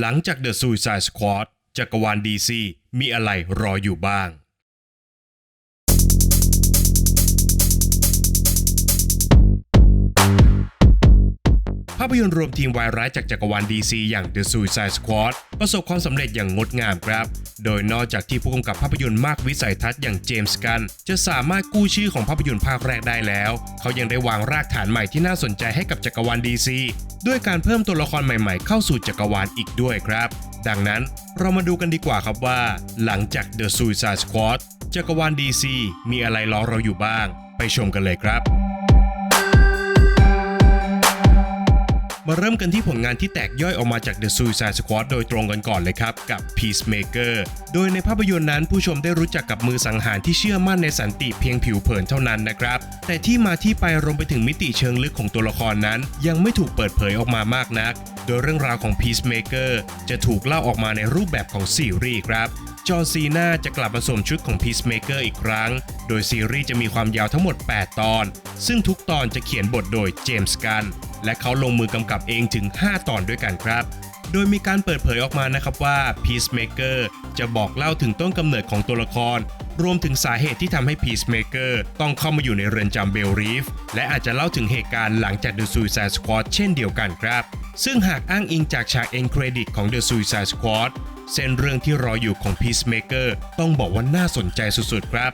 หลังจาก The Suicide Squad จักรวาล DC มีอะไรรออยู่บ้าง ภาพยนตร์รวมทีมวายร้ายจากจักรวาล DC อย่าง The Suicide Squad ประสบความสำเร็จอย่างงดงามครับ โดยนอกจากที่ผู้กำกับภาพยนตร์มากวิสัยทัศน์อย่างเจมส์กันจะสามารถกู้ชื่อของภาพยนตร์ภาคแรกได้แล้ว เขายังได้วางรากฐานใหม่ที่น่าสนใจให้กับจักรวาล DC ด้วยการเพิ่มตัวละครใหม่ๆ เข้าสู่จักรวาลอีกด้วยครับ ดังนั้นเรามาดูกันดีกว่าครับว่า หลังจาก The Suicide Squad จักรวาล DC มีอะไรรอเราอยู่บ้าง ไปชมกันเลยครับ มาเริ่มกันที่ผลงานที่แตกย่อยออกมาจาก The Suicide Squad โดยตรงกันก่อนเลยครับ กับ Peacemaker โดยในภาพยนตร์นั้นผู้ชมได้รู้จักกับมือสังหารที่เชื่อมั่นในสันติเพียงผิวเผินเท่านั้นนะครับ แต่ที่มาที่ไปรวมไปถึงมิติเชิงลึกของตัวละครนั้น ยังไม่ถูกเปิดเผยออกมามากนัก โดยเรื่องราวของ Peacemaker จะถูกเล่าออกมาในรูปแบบของซีรีส์ครับจอห์ซีนาจะกลับมาสวมชุดของ Peacemaker อีกครั้ง โดยซีรีส์จะมีความยาวทั้งหมด 8 ตอน ซึ่งทุกตอนจะเขียนบทโดยเจมส์กัน และเขาลงมือกำกับเองถึง 5 ตอนด้วยกันครับ โดยมีการเปิดเผยออกมานะครับว่า Peacemaker จะบอกเล่าถึงต้นกำเนิดของตัวละคร รวมถึงสาเหตุที่ทำให้ Peacemaker ต้องเข้ามาอยู่ในเรือนจำเบลรีฟและอาจจะเล่าถึงเหตุการณ์หลังจาก The Suicide Squad เช่นเดียวกันครับ ซึ่งหากอ้างอิงจากฉากเอ็นเครดิตของ The Suicide Squad เส้นเรื่องที่รออยู่ของ Peacemaker ต้องบอกว่าน่าสนใจสุดๆครับ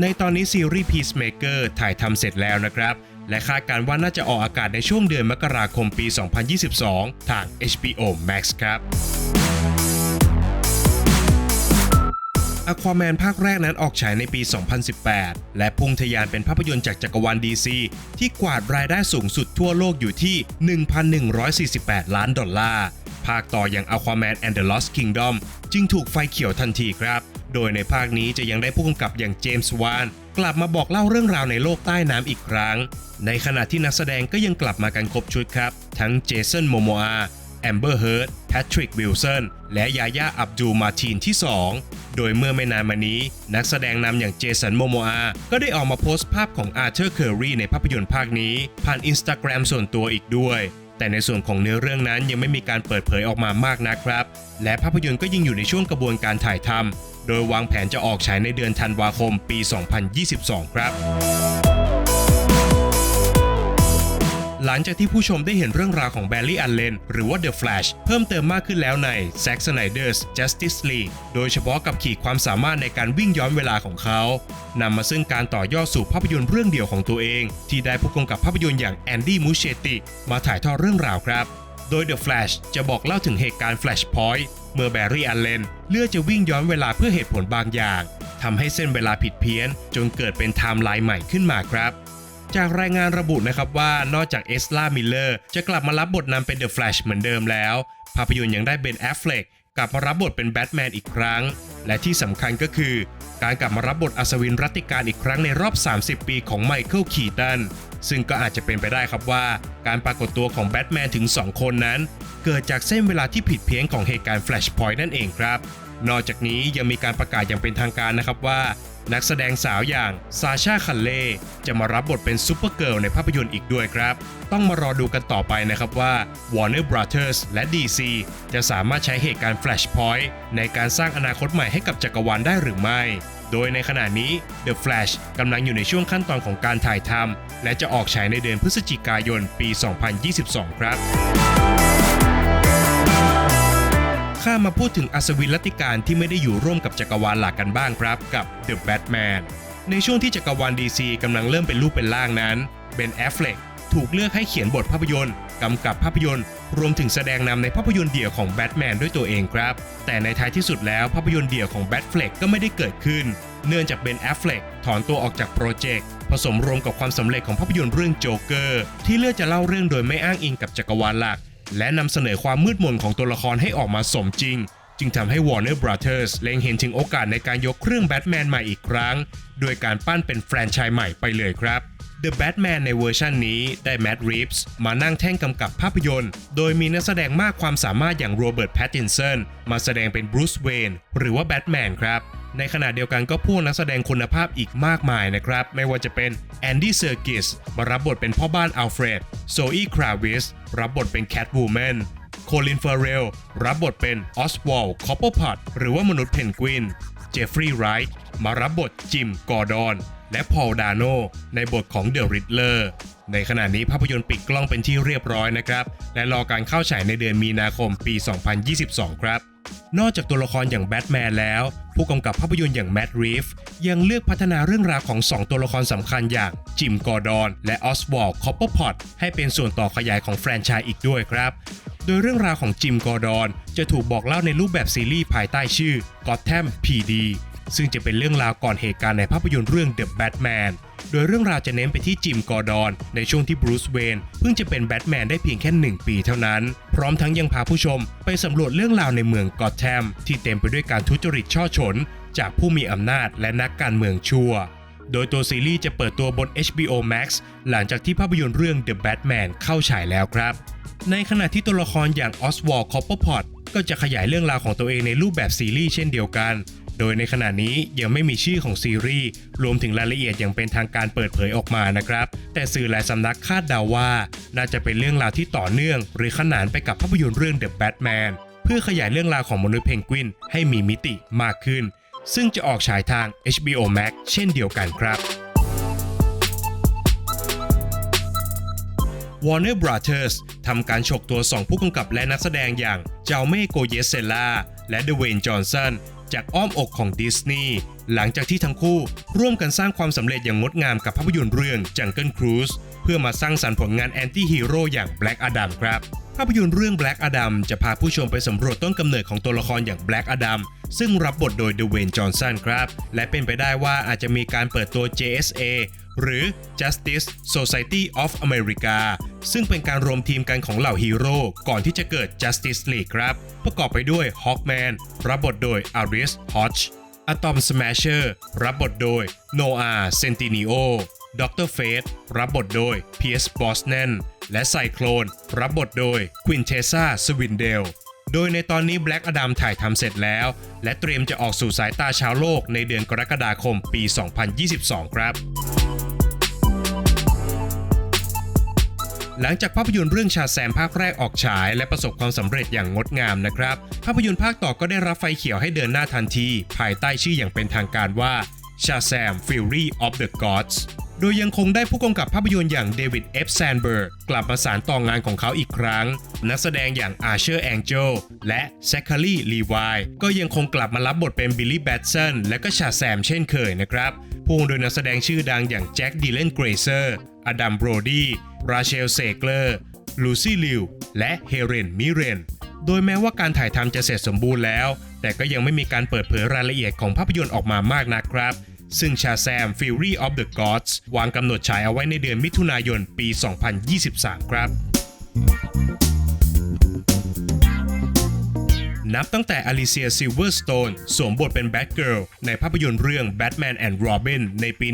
ในตอนนี้ซีรีส์ Peacemaker ถ่ายทำเสร็จแล้วนะครับ และคาดการว่าน่าจะออกอากาศในช่วงเดือนมกราคมปี 2022 ทาง HBO Max ครับ Aquaman ภาคแรกนั้นออกฉายในปี 2018 และพุ่งทะยานเป็นภาพยนตร์จากจักรวาล DC ที่กวาดรายได้สูงสุดทั่วโลกอยู่ที่ 1,148 ล้านดอลลาร์ ภาคต่ออย่าง Aquaman and the Lost Kingdom จึงถูกไฟเขียวทันทีครับ โดยในภาคนี้จะยังได้ผู้กำกับอย่างเจมส์วานกลับมาบอกเล่าเรื่องราวในโลกใต้น้ำอีกครั้ง ในขณะที่นักแสดงก็ยังกลับมากันครบชุดครับ ทั้งเจสันโมโมอาแอมเบอร์เฮิร์ตแพทริกวิลสันและยาย่าอับดูมาทีนที่ 2 โดยเมื่อไม่นานมานี้ นักแสดงนำอย่างเจสันโมโมอาก็ได้ออกมาโพสต์ภาพของอาร์เธอร์เคอรีในภาพยนตร์ภาคนี้ ผ่านอินสตาแกรมส่วนตัวอีกด้วยแต่ในส่วนของเนื้อเรื่องนั้นยังไม่มีการเปิดเผยออกมามากนักครับ และภาพยนตร์ก็ยังอยู่ในช่วงกระบวนการถ่ายทำ โดยวางแผนจะออกฉายในเดือนธันวาคมปี 2022 ครับหลังจากที่ผู้ชมได้เห็นเรื่องราวของแบร์รี่อัลเลนหรือว่า The Flash เพิ่มเติมมากขึ้นแล้วใน Zack Snyder's Justice League โดยเฉพาะกับขีดความสามารถในการวิ่งย้อนเวลาของเขา นำมาซึ่งการต่อยอดสู่ภาพยนตร์เรื่องเดียวของตัวเอง ที่ได้ผู้กำกับภาพยนตร์อย่างแอนดี้มูเชติมาถ่ายทอดเรื่องราวครับ โดย The Flash จะบอกเล่าถึงเหตุการณ์ Flashpoint เมื่อแบรรี่อัลเลนเลือกจะวิ่งย้อนเวลาเพื่อเหตุผลบางอย่างทำให้เส้นเวลาผิดเพี้ยน จนเกิดเป็นไทม์ไลน์ใหม่ขึ้นมาครับ จากรายงานระบุนะครับว่านอกจากเอสลามิลเลอร์จะกลับมารับบทนำเป็นเดอะแฟลชเหมือนเดิมแล้ว ภาพยนตร์ยังได้เบนแอฟเฟลกกลับมารับบทเป็นแบทแมนอีกครั้ง และที่สำคัญก็คือ การกลับมารับบทอัศวินรัติการอีกครั้งในรอบ 30 ปีของไมเคิลคีตัน ซึ่งก็อาจจะเป็นไปได้ครับว่าการปรากฏตัวของแบทแมนถึง 2 คนนั้น เกิดจากเส้นเวลาที่ผิดเพี้ยนของเหตุการณ์แฟลชพอยต์นั่นเองครับ นอกจากนี้ยังมีการประกาศอย่างเป็นทางการนะครับว่า นักแสดงสาวอย่างซาชาคันเล่จะมารับบทเป็นซูเปอร์เกิร์ลในภาพยนตร์อีกด้วยครับ ต้องมารอดูกันต่อไปนะครับว่า Warner Brothers และ DC จะสามารถใช้เหตุการณ์ Flashpoint ในการสร้างอนาคตใหม่ให้กับจักรวาลได้หรือไม่ โดยในขณะนี้ The Flash กำลังอยู่ในช่วงขั้นตอนของการถ่ายทำและจะออกฉายในเดือนพฤศจิกายนปี 2022 ครับข้ามาพูดถึงอัศวินรัตติการที่ไม่ได้อยู่ร่วมกับจักรวาลหลักกันบ้างครับกับ The Batman ในช่วงที่จักรวาล DC กำลังเริ่มเป็นรูปเป็นร่างนั้นเบนแอฟเฟลกถูกเลือกให้เขียนบทภาพยนตร์ กำกับภาพยนตร์ รวมถึงแสดงนำในภาพยนตร์เดี่ยวของแบทแมนด้วยตัวเองครับ แต่ในท้ายที่สุดแล้วภาพยนตร์เดี่ยวของแบทเฟลกก็ไม่ได้เกิดขึ้น เนื่องจากเบนแอฟเฟลกถอนตัวออกจากโปรเจกต์ผสมรวมกับความสำเร็จของภาพยนตร์เรื่องโจ๊กเกอร์ที่เลือกจะเล่าเรื่องโดยไม่อ้างอิงกับจักรวาลหลัก และนำเสนอความมืดมนของตัวละครให้ออกมาสมจริงจึงทำให้ Warner Brothers เล็งเห็นถึงโอกาสในการยกเครื่องแบทแมนใหม่อีกครั้ง โดยการปั้นเป็นแฟรนไชส์ใหม่ไปเลยครับ The Batman ในเวอร์ชันนี้ได้แม t รีฟส์มานั่งแท่งกำกับภาพยนตร์ โดยมีนักแสดงมากความสามารถอย่างโรเบิร์ตแพตตินสันมาแสดงเป็นบรูซเวนหรือว่าแบทแมนครับ ในขณะเดียวกันก็พ่วงนักแสดงคุณภาพอีกมากมายนะครับ ไม่ว่าจะเป็นแอนดี้เซอร์กิสมารับบทเป็นพ่อบ้านอัลเฟรดโซอีคราวิสรับบทเป็นแคทวูแมนโคลินเฟอร์เรลรับบทเป็นออสวอลคอปเปอร์พัดหรือว่ามนุษย์เพนกวินเจฟฟรีย์ไรท์มารับบทจิมกอร์ดอน และพอลดาโนในบทของเดอะริดเลอร์ในขณะนี้ภาพยนตร์ปิดกล้องเป็นที่เรียบร้อยนะครับ และรอการเข้าฉายในเดือนมีนาคมปี 2022 ครับ นอกจากตัวละครอย่างแบทแมนแล้ว ผู้กำกับภาพยนตร์อย่างแม t รีฟยังเลือกพัฒนาเรื่องราวของ 2 ตัวละครสำคัญอย่างจิมกอร์ดอนและออสวอลคอปเปอร์พอตให้เป็นส่วนต่อขยายของแฟรนไชส์อีกด้วยครับ โดยเรื่องราวของจิมกอร์ดอนจะถูกบอกเล่าในรูปแบบซีรีส์ภายใต้ชื่อ Gotham PD ซึ่งจะเป็นเรื่องราวก่อนเหตุการณ์ในภาพยนตร์เรื่อง The Batman โดยเรื่องราวจะเน้นไปที่จิมกอร์ดอน ในช่วงที่บรูซเวนเพิ่งจะเป็นแบทแมนได้เพียงแค่ 1 ปีเท่านั้น พร้อมทั้งยังพาผู้ชมไปสำรวจเรื่องราวในเมืองกอธแทมที่เต็มไปด้วยการทุจริตช่อฉน จากผู้มีอำนาจและนักการเมืองชั่ว โดยตัวซีรีส์จะเปิดตัวบน HBO Max หลังจากที่ภาพยนตร์เรื่อง The Batman เข้าฉายแล้วครับ ในขณะที่ตัวละครอย่างออสวอลคอปเปอร์พอตก็จะขยายเรื่องราวของตัวเองในรูปแบบซีรีส์เช่นเดียวกัน โดยในขณะนี้ยังไม่มีชื่อของซีรีส์รวมถึงรายละเอียดอย่างเป็นทางการเปิดเผยออกมานะครับ แต่สื่อหลายสำนักคาดเดาว่า น่าจะเป็นเรื่องราวที่ต่อเนื่อง หรือขนานไปกับภาพยนตร์เรื่อง The Batman เพื่อขยายเรื่องราวของมนุษย์เพนกวินให้มีมิติมากขึ้น ซึ่งจะออกฉายทาง HBO Max เช่นเดียวกันครับ Warner Brothers ทำการฉกตัว 2 ผู้กำกับและนักแสดงอย่างเจ้าเม่โกเยสเซล่าและเดเวนจอห์นสัน จากอ้อมอกของดิสนีย์หลังจากที่ทั้งคู่ร่วมกันสร้างความสำเร็จอย่างงดงามกับภาพยนตร์เรื่อง Jungle Cruise เพื่อมาสร้างสรรค์ผลงานแอนตี้ฮีโร่อย่าง Black Adam ครับ ภาพยนตร์เรื่อง Black Adam จะพาผู้ชมไปสำรวจต้นกำเนิดของตัวละครอย่าง Black Adam ซึ่งรับบทโดยเดเวนจอห์นสันครับ และเป็นไปได้ว่าอาจจะมีการเปิดตัว JSA หรือ Justice Society of America ซึ่งเป็นการรวมทีมกันของเหล่าฮีโร่ก่อนที่จะเกิด Justice League ครับ ประกอบไปด้วย Hawkman รับบทโดย Aris Hodge Atom Smasher รับบทโดย Noah Centineo ด็อกเตอร์เฟสรับบทโดย Pierce Brosnan และไซโคลนรับบทโดย Quintessa Swindell โดยในตอนนี้ Black Adam ถ่ายทำเสร็จแล้ว และเตรียมจะออกสู่สายตาชาวโลกในเดือนกรกฎาคมปี 2022 ครับ หลังจากภาพยนตร์เรื่องชาแซมภาคแรกออกฉาย และประสบความสำเร็จอย่างงดงามนะครับ ภาพยนตร์ภาคต่อก็ได้รับไฟเขียวให้เดินหน้าทันที ภายใต้ชื่ออย่างเป็นทางการว่าชาแซม Fury of the Gods โดยยังคงได้ผู้กำกับภาพยนตร์อย่างเดวิดเอฟแซนเบิร์กกลับมาสานต่องานของเขาอีกครั้ง นักแสดงอย่างอาเชอร์แองเจลและแซคคารีลีวายก็ยังคงกลับมารับบทเป็นบิลลี่แบตสันและก็ชาแซมเช่นเคยนะครับพ่วงโดยนักแสดงชื่อดังอย่างแจ็คดีเลนเกรเซอร์ อดัมโบรดี ราเชลเซเกอร์ ลูซี่ลิว และเฮเรนมิเรน โดยแม้ว่าการถ่ายทำจะเสร็จสมบูรณ์แล้ว แต่ก็ยังไม่มีการเปิดเผยรายละเอียดของภาพยนตร์ออกมามากนักครับ ซึ่งชาแซม Fury of the Gods วางกำหนดฉายเอาไว้ในเดือนมิถุนายนปี 2023 ครับนับตั้งแต่อลิเซียซิลเวอร์สโตนสวมบทเป็นแบทเกิร์ลในภาพยนตร์เรื่อง Batman and Robin ในปี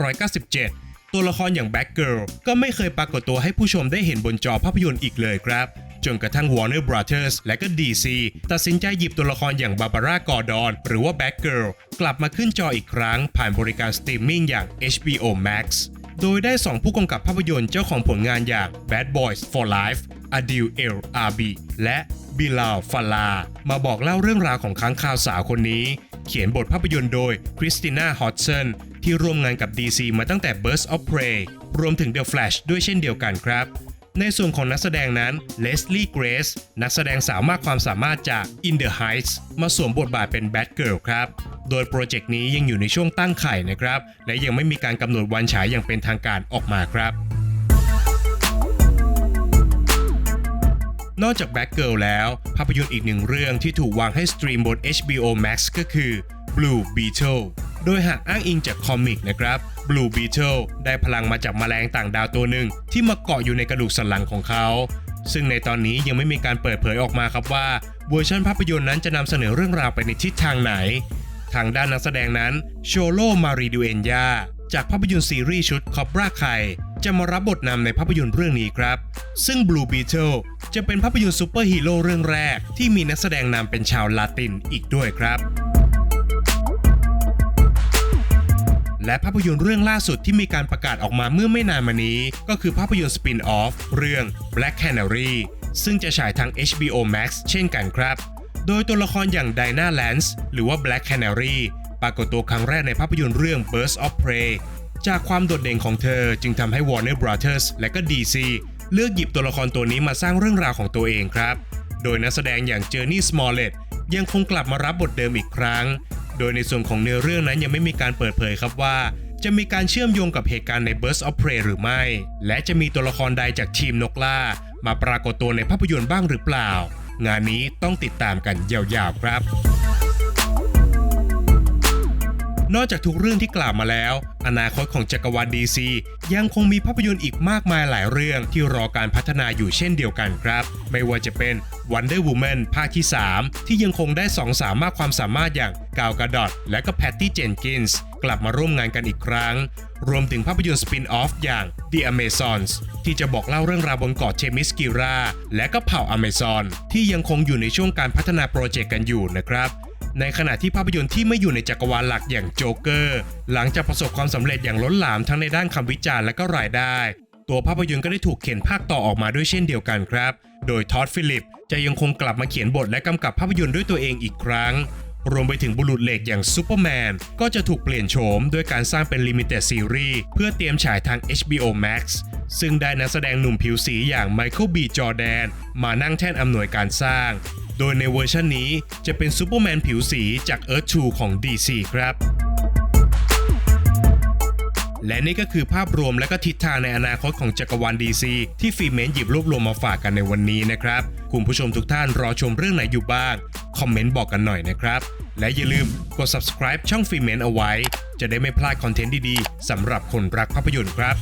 1997 ตัวละครอย่างแบทเกิลก็ไม่เคยปรากฏตัวให้ผู้ชมได้เห็นบนจอภาพยนตร์อีกเลยครับ จนกระทั่ง Warner Brothers และก็ DC ตัดสินใจหยิบตัวละครอย่างบาบาร่ากอร์ดอนหรือว่าแบทเกิลกลับมาขึ้นจออีกครั้ง ผ่านบริการสตรีมมิ่งอย่าง HBO Max โดยได้ 2 ผู้กำกับภาพยนตร์เจ้าของผลงานอย่าง Bad Boys for Life Adil El Arbi และบิลาฟาลา มาบอกเล่าเรื่องราวของค้างคาวสาวคนนี้ เขียนบทภาพยนตร์โดยคริสติน่าฮอตเซน ที่ร่วมงานกับ DC มาตั้งแต่ Burst of Prey รวมถึง The Flash ด้วยเช่นเดียวกันครับ ในส่วนของนักแสดงนั้นเลสลี่เกรซนักแสดงสาวมากความสามารถจาก In the Heights มาสวมบทบาทเป็น Batgirl ครับ โดยโปรเจกต์นี้ยังอยู่ในช่วงตั้งไข่นะครับ และยังไม่มีการกำหนดวันฉายอย่างเป็นทางการออกมาครับนอกจาก Black Girl แล้ว ภาพยนตร์อีกหนึ่งเรื่องที่ถูกวางให้สตรีมบน HBO Max ก็คือ Blue Beetle โดยหากอ้างอิงจากคอมิกนะครับ Blue Beetle ได้พลังมาจากแมลงต่างดาวตัวหนึ่ง ที่มาเกาะอยู่ในกระดูกสันหลังของเขา ซึ่งในตอนนี้ยังไม่มีการเปิดเผยออกมาครับว่าเวอร์ชันภาพยนตร์นั้นจะนำเสนอเรื่องราวไปในทิศทางไหน ทางด้านนักแสดงนั้นโชโลมารีดูเอนยาจากภาพยนตร์ซีรีส์ชุดคอบราไคจะมารับบทนำในภาพยนตร์เรื่องนี้ครับ ซึ่ง Blue Beetle จะเป็นภาพยนตร์ซูเปอร์ฮีโร่เรื่องแรก ที่มีนักแสดงนำเป็นชาวลาตินอีกด้วยครับ และภาพยนตร์เรื่องล่าสุดที่มีการประกาศออกมาเมื่อไม่นานมานี้ ก็คือภาพยนตร์สปินออฟเรื่อง Black Canary ซึ่งจะฉายทาง HBO Max เช่นกันครับ โดยตัวละครอย่าง Dinah Lance หรือว่า Black Canary ปรากฏตัวครั้งแรกในภาพยนตร์เรื่อง Birds of Prey จากความโดดเด่นของเธอจึงทำให้ Warner Brothers และก็ DC เลือกหยิบตัวละครตัวนี้มาสร้างเรื่องราวของตัวเองครับ โดยนักแสดงอย่างเจอร์นี่สมอลเลตยังคงกลับมารับบทเดิมอีกครั้ง โดยในส่วนของเนื้อเรื่องนั้นยังไม่มีการเปิดเผยครับว่า จะมีการเชื่อมโยงกับเหตุการณ์ใน Burst of Prey หรือไม่ และจะมีตัวละครใดจากทีมนกล่า มาปรากฏตัวในภาพยนตร์บ้างหรือเปล่า งานนี้ต้องติดตามกันยาวๆครับ นอกจากทุกเรื่องที่กล่าวมาแล้ว อนาคตของจักรวาล DC ยังคงมีภาพยนตร์อีกมากมายหลายเรื่องที่รอการพัฒนาอยู่เช่นเดียวกันครับ ไม่ว่าจะเป็น Wonder Woman ภาคที่ 3 ที่ยังคงได้สองสามากความสามารถอย่างกาวกาดอตและก็แพตตี้เจนกินส์กลับมาร่วมงานกันอีกครั้ง รวมถึงภาพยนตร์สปินออฟอย่าง The Amazons ที่จะบอกเล่าเรื่องราวบนเกาะเทมิสกิราและก็เผ่าอเมซอนที่ยังคงอยู่ในช่วงการพัฒนาโปรเจกต์กันอยู่นะครับ ในขณะที่ภาพยนตร์ที่ไม่อยู่ในจักรวาลหลักอย่างโจ๊กเกอร์ หลังจากประสบความสำเร็จอย่างล้นหลามทั้งในด้านคำวิจารณ์และก็รายได้ ตัวภาพยนตร์ก็ได้ถูกเขียนภาคต่อออกมาด้วยเช่นเดียวกันครับ โดยทอดฟิลิปจะยังคงกลับมาเขียนบทและกำกับภาพยนตร์ด้วยตัวเองอีกครั้ง รวมไปถึงบุรุษเหล็กอย่างซูเปอร์แมนก็จะถูกเปลี่ยนโฉมด้วยการสร้างเป็นลิมิเต็ดซีรีส์เพื่อเตรียมฉายทาง HBO Max ซึ่งได้นักแสดงหนุ่มผิวสีอย่างไมเคิลบีจอแดนมานั่งแท่นอำนวยการสร้าง โดยในเวอร์ชันนี้จะเป็นซูเปอร์แมนผิวสีจาก Earth 2 ของ DC ครับ และนี่ก็คือภาพรวมและก็ทิศทางในอนาคตของจักรวาล DC ที่ฟิเมนหยิบรวบรวมมาฝากกันในวันนี้นะครับ คุณผู้ชมทุกท่านรอชมเรื่องไหนอยู่บ้าง คอมเมนต์บอกกันหน่อยนะครับ และอย่าลืมกด subscribe ช่องฟิเมนเอาไว้ จะได้ไม่พลาดคอนเทนต์ดีๆสำหรับคนรักภาพยนตร์ครับ